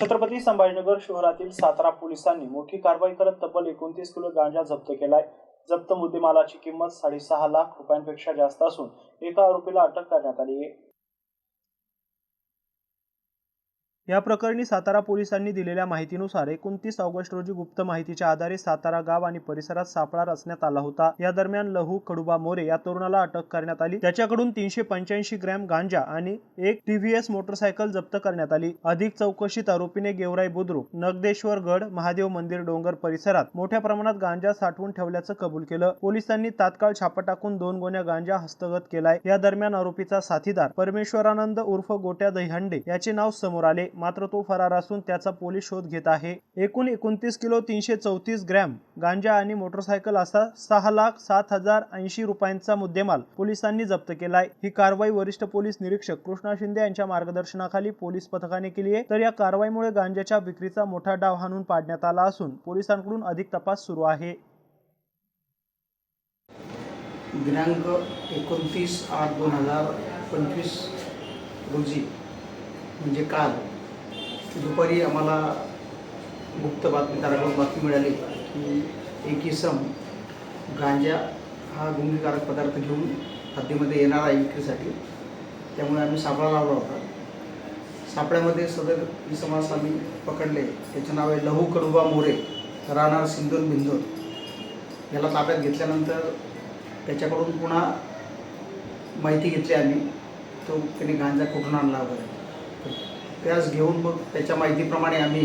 छत्रपती संभाजीनगर शहरातील सातारा पोलिसांनी मोठी कारवाई करत तब्बल एकोणतीस किलो गांजा जप्त केलाय. जप्त मुद्देमालाची किंमत साडेसहा लाख रुपयांपेक्षा जास्त असून एका आरोपीला अटक करण्यात आली आहे. या प्रकरणी सातारा पोलिसांनी दिलेल्या माहितीनुसार एकोणतीस ऑगस्ट रोजी गुप्त माहितीच्या आधारे सातारा गाव आणि परिसरात सापळा रचण्यात आला होता. या दरम्यान लहू कडुबा मोरे या तरुणाला अटक करण्यात आली. त्याच्याकडून तीनशे पंच्याऐंशी ग्रॅम गांजा आणि एक टीव्हीएस मोटरसायकल जप्त करण्यात आली. अधिक चौकशीत आरोपीने गेवराई बुद्रुक नगदेश्वर गड महादेव मंदिर डोंगर परिसरात मोठ्या प्रमाणात गांजा साठवून ठेवल्याचं कबूल केलं. पोलिसांनी तात्काळ छापा टाकून दोन गोण्या गांजा हस्तगत केलाय. या दरम्यान आरोपीचा साथीदार परमेश्वरानंद उर्फ गोट्या दहीहंडे याचे नाव समोर आले. मात्र तो फरार असून त्याचा पोलीस शोध घेत आहे. एकूण एकोणतीस किलो तीनशे चौतीस ग्रॅम गांजा आणि मोटरसायकल असा सहा लाख सात हजार ऐंशी रुपयांचा मुद्देमाल पोलिसांनी जप्त केलाय. ही कारवाई वरिष्ठ पोलीस निरीक्षक कृष्णा शिंदे यांच्या मार्गदर्शनाखाली पोलीस पथकाने केली आहे. तर या कारवाईमुळे गांजाच्या विक्रीचा मोठा डाव हाणून पाडण्यात आला असून पोलिसांकडून अधिक तपास सुरू आहे. दिनांक एकोणतीस आठ दोन हजार पंचवीस रोजी म्हणजे काल दुपारी आम्हाला गुप्त बातमीदाराकडून बातमी मिळाली की एक इसम गांजा हा गुंगीकारक पदार्थ घेऊन हद्दीमध्ये येणार आहे विक्रीसाठी. त्यामुळे आम्ही सापळा लावला होता. सापळ्यामध्ये सदर इसमास आम्ही पकडले. त्याचे नाव आहे लहू कडुबा मोरे राहणार सिंदूर बिंदूर. याला ताब्यात घेतल्यानंतर त्याच्याकडून पुन्हा माहिती घेतली आम्ही. तो त्याने गांजा कुठून आणला वगैरे. त्यास घेऊन मग त्याच्या माहितीप्रमाणे आम्ही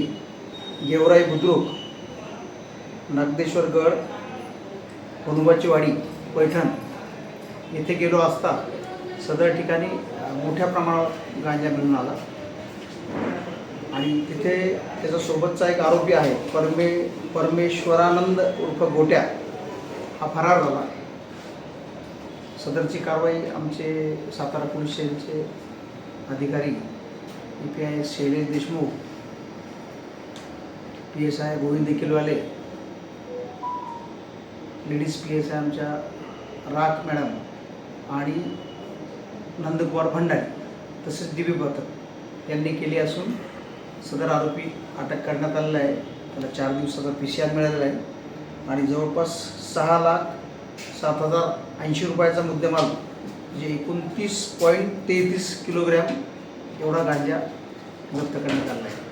गेवराई बुद्रुक नागदेश्वरगड हनुमाची वाडी पैठण येथे गेलो असता सदर ठिकाणी मोठ्या प्रमाणात गांजा मिळून आला. आणि तिथे त्याचा सोबतचा एक आरोपी आहे परमे परमेश्वरानंद उर्फ गोट्या हा फरार झाला. सदरची कारवाई आमचे सातारा पोलीस स्टेशनचे अधिकारी E P I Shailesh Deshmukh P S I Govind Kilwale ladies P S I आमच्या राख मॅडम आणि नंदकुमार भंडारी तसेच दिवी बी पथक यांनी केली असून सदर आरोपी अटक करण्यात आलेला आहे. त्याला चार दिवसाचा पी सी आर मिळालेला आहे. आणि जवळपास सहा लाख सात हजार ऐंशी रुपयाचा मुद्देमाल म्हणजे एकोणतीस पॉईंट तेहतीस किलोग्रॅम एवढा गांजा जप्त करण्यात आला आहे.